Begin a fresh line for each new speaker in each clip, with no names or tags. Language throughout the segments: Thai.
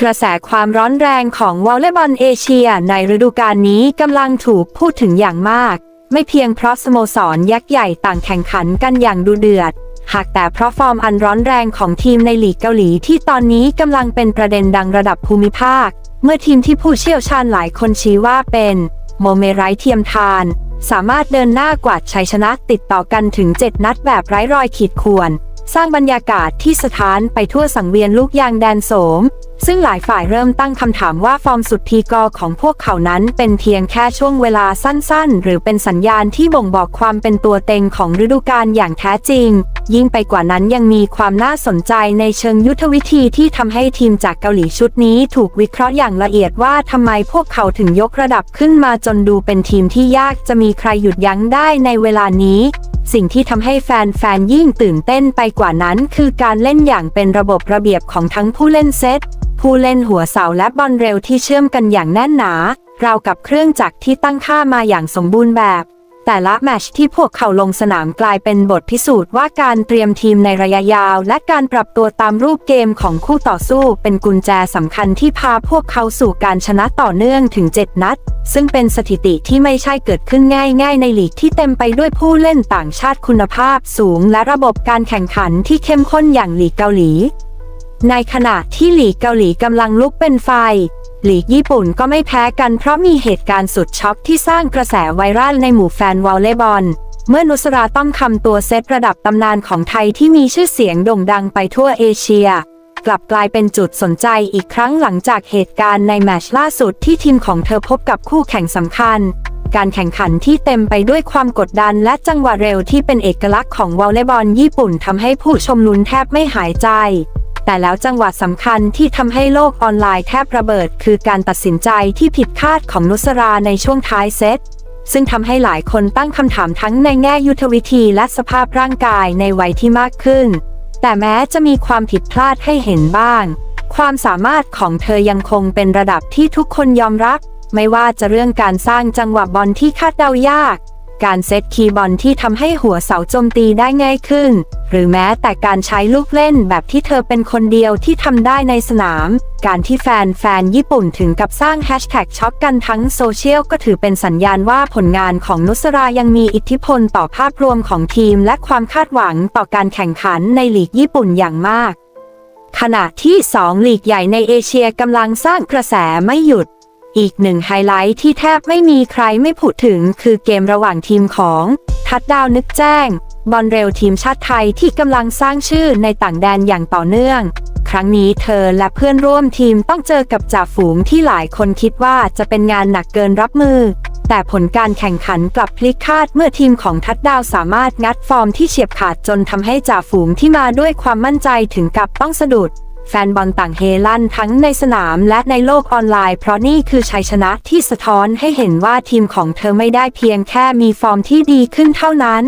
กระแสความร้อนแรงของวอลเลย์บอลเอเชียในฤดูกาลนี้กำลังถูกพูดถึงอย่างมาก ไม่เพียงเพราะสโมสรยักษ์ใหญ่ต่างแข่งขันกันอย่างดูเดือด หากแต่เพราะฟอร์มอันร้อนแรงของทีมในลีกเกาหลีที่ตอนนี้กำลังเป็นประเด็นดังระดับภูมิภาค เมื่อทีมที่ผู้เชี่ยวชาญหลายคนชี้ว่าเป็นโมเมไรท์เทียมทาน สามารถเดินหน้ากวาดชัยชนะติดต่อกันถึง 7 นัดแบบไร้รอยขีดข่วน สร้างบรรยากาศที่สถานไปทั่วสังเวียนลูกยางแดนโสม ซึ่งหลายฝ่ายเริ่มตั้งคำถามว่าฟอร์มสุดพีกอของพวกเขานั้นเป็นเพียงแค่ช่วงเวลาสั้นๆ หรือเป็นสัญญาณที่บ่งบอกความเป็นตัวเต็งของฤดูกาลอย่างแท้จริง ยิ่งไปกว่านั้นยังมีความน่าสนใจในเชิงยุทธวิธีที่ทำให้ทีมจากเกาหลีชุดนี้ถูกวิเคราะห์อย่างละเอียดว่าทำไมพวกเขาถึงยกระดับขึ้นมาจนดูเป็นทีมที่ยากจะมีใครหยุดยั้งได้ในเวลานี้สิ่งที่ทำให้แฟนๆ ยิ่งตื่นเต้นไปกว่านั้น คือการเล่นอย่างเป็นระบบระเบียบของทั้งผู้เล่นเซต ผู้เล่นหัวเสาและบอลเร็วที่เชื่อมกันอย่างแน่นหนา ราวกับเครื่องจักรที่ตั้งค่ามาอย่างสมบูรณ์แบบ แต่ละแมชที่พวกเขาลงสนามกลายเป็นบทพิสูจน์ว่าการเตรียมทีมในระยะยาว และการปรับตัวตามรูปเกมของคู่ต่อสู้เป็นกุญแจสำคัญที่พาพวกเขาสู่การชนะต่อเนื่องถึง 7 นัด ซึ่งเป็นสถิติที่ไม่ใช่เกิดขึ้นง่าย ๆ ในลีกที่เต็มไปด้วยผู้เล่นต่างชาติคุณภาพสูง และระบบการแข่งขันที่เข้มข้นอย่างลีกเกาหลี ในขณะที่หลีกเกาหลีกำลังลุกเป็นไฟ หลีกญี่ปุ่นก็ไม่แพ้กันเพราะมีเหตุการณ์สุดช็อกที่สร้างกระแสไวรัลในหมู่แฟนวอลเลย์บอล เมื่อนุสราต้อมคำตัวเซตระดับตำนานของไทยที่มีชื่อเสียงโด่งดังไปทั่วเอเชีย กลับกลายเป็นจุดสนใจอีกครั้งหลังจากเหตุการณ์ในแมตช์ล่าสุดที่ทีมของเธอพบกับคู่แข่งสำคัญ การแข่งขันที่เต็มไปด้วยความกดดันและจังหวะเร็วที่เป็นเอกลักษณ์ของวอลเลย์บอลญี่ปุ่นทำให้ผู้ชมลุ้นแทบไม่หายใจ แต่แล้วจังหวะสำคัญที่ทำให้โลกออนไลน์แทบระเบิด คือการตัดสินใจที่ผิดคาดของนุสราในช่วงท้ายเซตซึ่งทำให้หลายคนตั้งคำถามทั้งในแง่ยุทธวิธีและสภาพร่างกายในวัยที่มากขึ้น แต่แม้จะมีความผิดพลาดให้เห็นบ้าง ความสามารถของเธอยังคงเป็นระดับที่ทุกคนยอมรับ ไม่ว่าจะเรื่องการสร้างจังหวะบอลที่คาดเดายาก การเซตคีย์บอลที่ทำให้หัวเสาโจมตีได้ง่ายขึ้น หรือแม้แต่การใช้ลูกเล่นแบบที่เธอเป็นคนเดียวที่ทำได้ในสนาม การที่แฟนแฟนญี่ปุ่นถึงกับสร้างแฮชแท็กช็อกกันทั้งโซเชียลก็ถือเป็นสัญญาณว่าผลงานของนุสรายังมีอิทธิพลต่อภาพรวมของทีม และความคาดหวังต่อการแข่งขันในลีกญี่ปุ่นอย่างมาก ขณะที่ 2 ลีกใหญ่ในเอเชียกำลังสร้างกระแสไม่หยุด อีกหนึ่งไฮไลท์ที่แทบไม่มีใครไม่พูดถึงคือเกมระหว่างทีมของ ทัดดาวนึกแจ้ง บอลเร็วทีมชาติไทยที่กำลังสร้างชื่อในต่างแดนอย่างต่อเนื่อง ครั้งนี้เธอและเพื่อนร่วมทีมต้องเจอกับจ่าฝูงที่หลายคนคิดว่าจะเป็นงานหนักเกินรับมือ แต่ผลการแข่งขันกลับพลิกคาดเมื่อทีมของทัดดาวสามารถงัดฟอร์มที่เฉียบขาดจนทำให้จ่าฝูงที่มาด้วยความมั่นใจถึงกับต้องสะดุด แฟนบอลต่างเฮลั่นทั้งในสนามและในโลกออนไลน์ เพราะนี่คือชัยชนะที่สะท้อนให้เห็นว่าทีมของเธอไม่ได้เพียงแค่มีฟอร์มที่ดีขึ้นเท่านั้น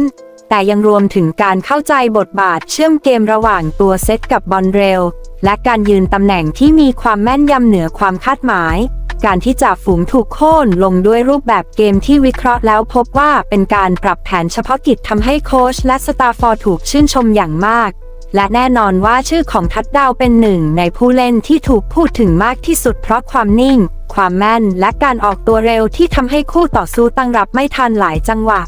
แต่ยังรวมถึงการเข้าใจบทบาทเชื่อมเกมระหว่างตัวเซตกับบอลเร็ว และการยืนตำแหน่งที่มีความแม่นยำเหนือความคาดหมายการที่จ่าฝูงถูกโค่นลงด้วยรูปแบบเกมที่วิเคราะห์แล้วพบว่าเป็นการปรับแผนเฉพาะกิจทำให้โค้ชและสตาฟอร์ถูกชื่นชมอย่างมาก และแน่นอนว่าชื่อของทัดดาวเป็นหนึ่งในผู้เล่นที่ถูกพูดถึงมากที่สุดเพราะความนิ่ง ความแม่น และการออกตัวเร็วที่ทำให้คู่ต่อสู้ตั้งรับไม่ทันหลายจังหวะ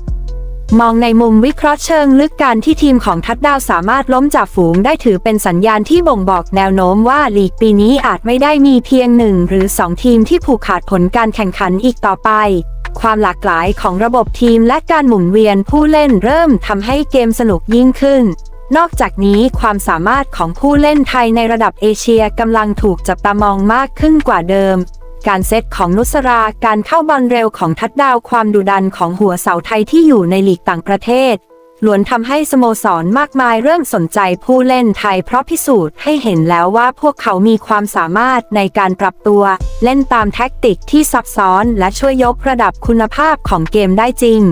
มองในมุมวิเคราะห์เชิงลึกการที่ทีมของทัดดาวสามารถล้มจากฝูงได้ถือเป็นสัญญาณที่บ่งบอกแนวโน้มว่าลีกปีนี้อาจไม่ได้มีเพียงหนึ่งหรือสองทีมที่ผูกขาดผลการแข่งขันอีกต่อไปความหลากหลายของระบบทีมและการหมุนเวียนผู้เล่นเริ่มทำให้เกมสนุกยิ่งขึ้น นอกจากนี้ความสามารถของผู้เล่นไทยในระดับเอเชียกำลังถูกจับตามองมากขึ้นกว่าเดิม การเซตของนุสราการเข้าบอลเร็วของทัดดาวความดุดันของหัวเสาไทยที่อยู่ในลีกต่างประเทศล้วนทำให้สโมสรมากมายเริ่มสนใจผู้เล่นไทยเพราะพิสูจน์ให้เห็นแล้วว่าพวกเขามีความสามารถในการปรับตัว เล่นตามแท็กติกที่ซับซ้อนและช่วยยกระดับคุณภาพของเกมได้จริง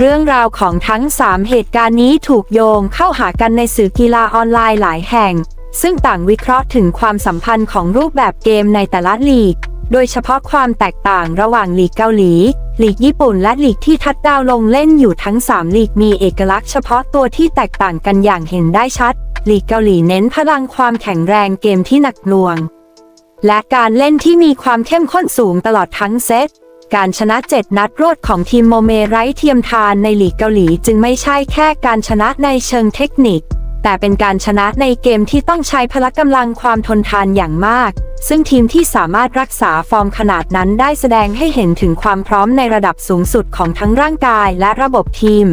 เรื่องราวของทั้ง 3 เหตุการณ์นี้ถูกโยงเข้าหากันในสื่อกีฬาออนไลน์หลายแห่ง ซึ่งต่างวิเคราะห์ถึงความสัมพันธ์ของรูปแบบเกมในแต่ละลีก โดยเฉพาะความแตกต่างระหว่างลีกเกาหลี ลีกญี่ปุ่นและลีกที่ทัดดาวลงเล่นอยู่ทั้ง 3 ลีกมีเอกลักษณ์เฉพาะตัวที่แตกต่างกันอย่างเห็นได้ชัด ลีกเกาหลีเน้นพลังความแข็งแรงเกมที่หนักหน่วง และการเล่นที่มีความเข้มข้นสูงตลอดทั้งเซต การชนะ7นัดรวดของทีมโมเมไร้เทียมทานในหลีกเกาหลีจึงไม่ใช่แค่การชนะในเชิงเทคนิค แต่เป็นการชนะในเกมที่ต้องใช้พละกำลังความทนทานอย่างมาก ซึ่งทีมที่สามารถรักษาฟอร์มขนาดนั้นได้แสดงให้เห็นถึงความพร้อมในระดับสูงสุดของทั้งร่างกายและระบบทีม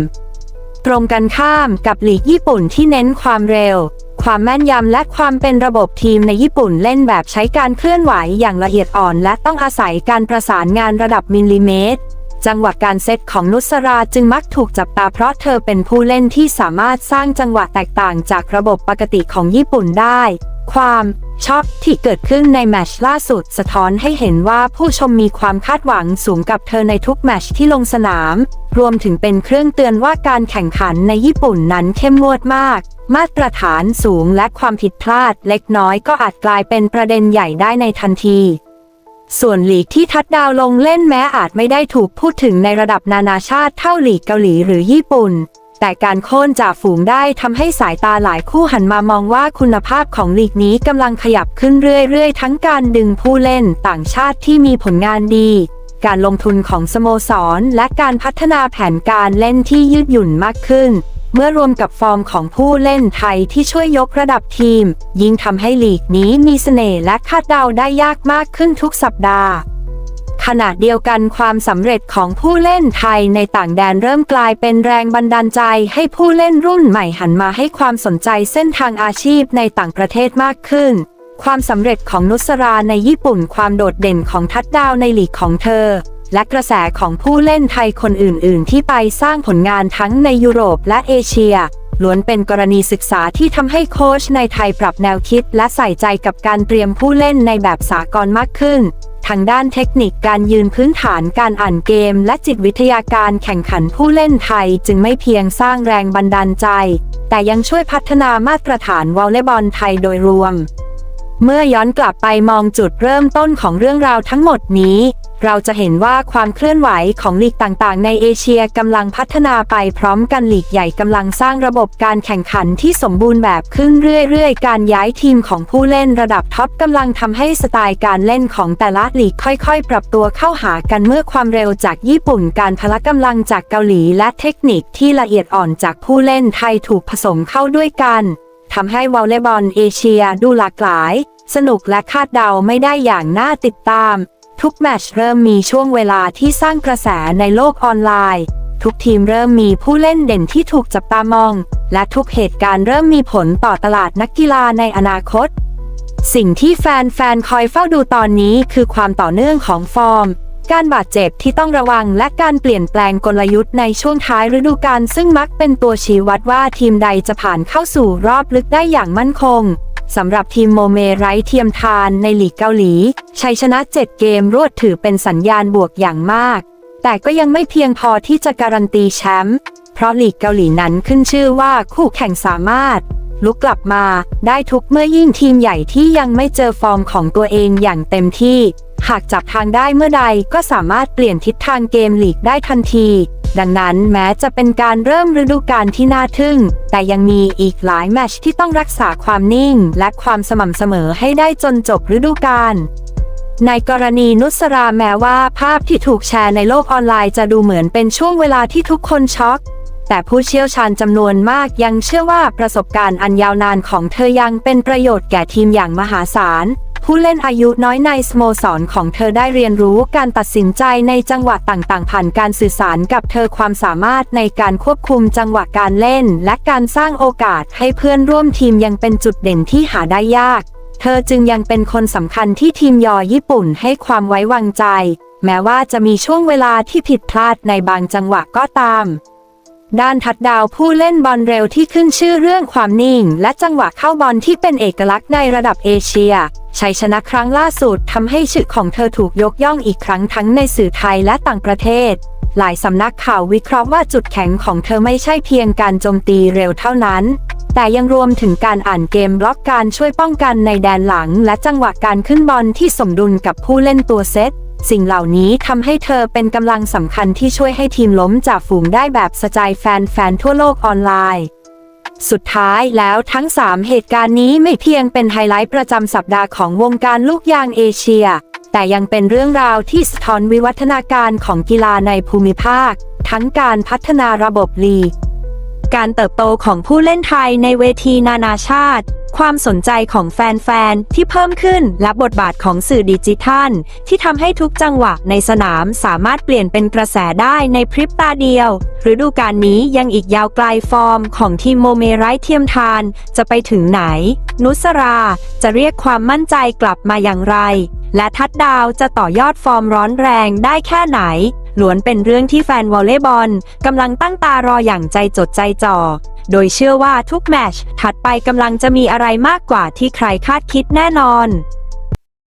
ตรงกันข้ามกับหลีกญี่ปุ่นที่เน้นความเร็ว ความแม่นยำและความเป็นระบบทีมในญี่ปุ่นเล่นแบบใช้การเคลื่อนไหวอย่างละเอียดอ่อน และต้องอาศัยการประสานงานระดับมิลลิเมตร จังหวะการเซตของนุสราจึงมักถูกจับตาเพราะเธอเป็นผู้เล่นที่สามารถสร้างจังหวะแตกต่างจากระบบปกติของญี่ปุ่นได้ ความ ชอบที่เกิดขึ้นในแมตช์ล่าสุดสะท้อนให้เห็นว่าผู้ชมมีความคาดหวังสูงกับเธอในทุกแมตช์ที่ลงสนาม รวมถึงเป็นเครื่องเตือนว่าการแข่งขันในญี่ปุ่นนั้นเข้มงวดมาก มาตรฐานสูงและความผิดพลาดเล็กน้อยก็อาจกลายเป็นประเด็นใหญ่ได้ในทันทีส่วนหลีกที่ทัดดาวลงเล่นแม้อาจไม่ได้ถูกพูดถึงในระดับนานาชาติเท่าหลีกเกาหลีหรือญี่ปุ่น แต่การโค่นจากฝูงได้ทำให้สายตาหลายคู่หันมามองว่าคุณภาพของลีกนี้กำลังขยับขึ้นเรื่อยๆ ทั้งการดึงผู้เล่นต่างชาติที่มีผลงานดี การลงทุนของสโมสร และการพัฒนาแผนการเล่นที่ยืดหยุ่นมากขึ้น เมื่อรวมกับฟอร์มของผู้เล่นไทยที่ช่วยยกระดับทีม ยิ่งทำให้ลีกนี้มีเสน่ห์และคาดเดาได้ยากมากขึ้นทุกสัปดาห์ ขณะเดียวกันความสำเร็จของผู้เล่นไทยในต่างแดนเริ่มกลายเป็นแรงบันดาลใจให้ผู้เล่นรุ่นใหม่หันมาให้ความสนใจเส้นทางอาชีพในต่างประเทศมากขึ้น ความสำเร็จของนุสราในญี่ปุ่นความโดดเด่นของทัดดาวในหลีกของเธอ และกระแสของผู้เล่นไทยคนอื่น ๆ ที่ไปสร้างผลงานทั้งในยุโรปและเอเชียล้วนเป็นกรณีศึกษาที่ทำให้โค้ชในไทยปรับแนวคิด และใส่ใจกับการเตรียมผู้เล่นในแบบสากลมากขึ้น ทางด้านเทคนิคการยืนพื้นฐานการอ่านเกม และจิตวิทยาการแข่งขันผู้เล่นไทยจึงไม่เพียงสร้างแรงบันดาลใจ แต่ยังช่วยพัฒนามาตรฐานวอลเลย์บอลไทยโดยรวม เมื่อย้อนกลับไปมองจุดเริ่มต้นของเรื่องราวทั้งหมดนี้ เราจะเห็นว่าความเคลื่อนไหวของลีกต่างๆ ในเอเชียกำลังพัฒนาไปพร้อมกันลีกใหญ่กำลังสร้างระบบการแข่งขันที่สมบูรณ์แบบขึ้นเรื่อยๆ การย้ายทีมของผู้เล่นระดับท็อปกำลังทำให้สไตล์การเล่นของแต่ละลีกค่อยๆ ปรับตัวเข้าหากันเมื่อความเร็วจากญี่ปุ่น การพละกำลังจากเกาหลี และเทคนิคที่ละเอียดอ่อนจากผู้เล่นไทยถูกผสมเข้าด้วยกันทำให้วอลเลย์บอลเอเชียดูหลากหลาย สนุกและคาดเดาไม่ได้อย่างน่าติดตาม ทุกแมตช์เริ่มมีช่วงเวลาที่สร้างกระแสในโลกออนไลน์ ทุกทีมเริ่มมีผู้เล่นเด่นที่ถูกจับตามอง และทุกเหตุการณ์เริ่มมีผลต่อตลาดนักกีฬาในอนาคต สิ่งที่แฟนๆคอยเฝ้าดูตอนนี้คือความต่อเนื่องของฟอร์มการบาดเจ็บที่ต้องระวังและการเปลี่ยนแปลงกลยุทธ์ในช่วงท้ายฤดูกาลซึ่งมักเป็นตัวชี้วัดว่าทีมใดจะผ่านเข้าสู่รอบลึกได้อย่างมั่นคง สำหรับทีมโมเมไร้เทียมทานในหลีกเกาหลี ชัยชนะ 7 เกมรวดถือเป็นสัญญาณบวกอย่างมาก แต่ก็ยังไม่เพียงพอที่จะการันตีแชมป์เพราะหลีกเกาหลีนั้นขึ้นชื่อว่าคู่แข่งสามารถ ลุกกลับมาได้ทุกเมื่อยิ่งทีมใหญ่ที่ยังไม่เจอฟอร์มของตัวเองอย่างเต็มที่ หากจับทางได้เมื่อใดก็สามารถเปลี่ยนทิศทางเกมลีกได้ทันที ดังนั้นแม้จะเป็นการเริ่มฤดูกาลที่น่าทึ่ง แต่ยังมีอีกหลายแมชที่ต้องรักษาความนิ่ง และความสม่ำเสมอให้ได้จนจบฤดูกาลในกรณีนุสราแม้ว่าภาพที่ถูกแชร์ในโลกออนไลน์จะดูเหมือนเป็นช่วงเวลาที่ทุกคนช็อก แต่ผู้เชี่ยวชาญจำนวนมากยังเชื่อว่าประสบการณ์อันยาวนานของเธอยังเป็นประโยชน์แก่ทีมอย่างมหาศาล ผู้เล่นอายุน้อยในสโมสรของเธอได้เรียนรู้การตัดสินใจในจังหวะต่างๆ ผ่านการสื่อสารกับเธอความสามารถในการควบคุมจังหวะการเล่น และการสร้างโอกาสให้เพื่อนร่วมทีมยังเป็นจุดเด่นที่หาได้ยาก เธอจึงยังเป็นคนสำคัญที่ทีมยอญี่ปุ่นให้ความไว้วางใจ แม้ว่าจะมีช่วงเวลาที่ผิดพลาดในบางจังหวะก็ตาม ด้านทัดดาวผู้เล่นบอลเร็วที่ขึ้นชื่อเรื่องความนิ่ง และจังหวะเข้าบอลที่เป็นเอกลักษณ์ในระดับเอเชีย ชัยชนะครั้งล่าสุดทำให้ชื่อของเธอถูกยกย่องอีกครั้งทั้งในสื่อไทยและต่างประเทศ หลายสำนักข่าววิเคราะห์ว่าจุดแข็งของเธอไม่ใช่เพียงการโจมตีเร็วเท่านั้น แต่ยังรวมถึงการอ่านเกมบล็อกการช่วยป้องกันในแดนหลัง และจังหวะการขึ้นบอลที่สมดุลกับผู้เล่นตัวเซต สิ่งเหล่านี้ทำให้เธอเป็นกำลังสำคัญที่ช่วยให้ทีมล้มจากฝูงได้แบบสะใจแฟนๆทั่วโลกออนไลน์ สุดท้ายแล้วทั้ง 3 เหตุการณ์นี้ไม่เพียงเป็นไฮไลท์ประจำสัปดาห์ของวงการลูกยางเอเชีย แต่ยังเป็นเรื่องราวที่สะท้อนวิวัฒนาการของกีฬาในภูมิภาค ทั้งการพัฒนาระบบลีก การเติบโตของผู้เล่นไทยในเวทีนานาชาติ ความสนใจของแฟนๆ ที่เพิ่มขึ้นและบทบาทของสื่อดิจิทัล ที่ทำให้ทุกจังหวะในสนามสามารถเปลี่ยนเป็นกระแสได้ในพริบตาเดียว ฤดูกาลนี้ยังอีกยาวไกลฟอร์มของทีมโมเมไร้เทียมทาน จะไปถึงไหน นุสราจะเรียกความมั่นใจกลับมาอย่างไร และทัดดาวจะต่อยอดฟอร์มร้อนแรงได้แค่ไหน ล้วนเป็นเรื่องที่แฟนวอลเลย์บอลกำลังตั้งตารออย่างใจจดใจจ่อ โดยเชื่อว่าทุกแมช์ถัดไปกำลังจะมีอะไรมากกว่าที่ใครคาดคิดแน่นอน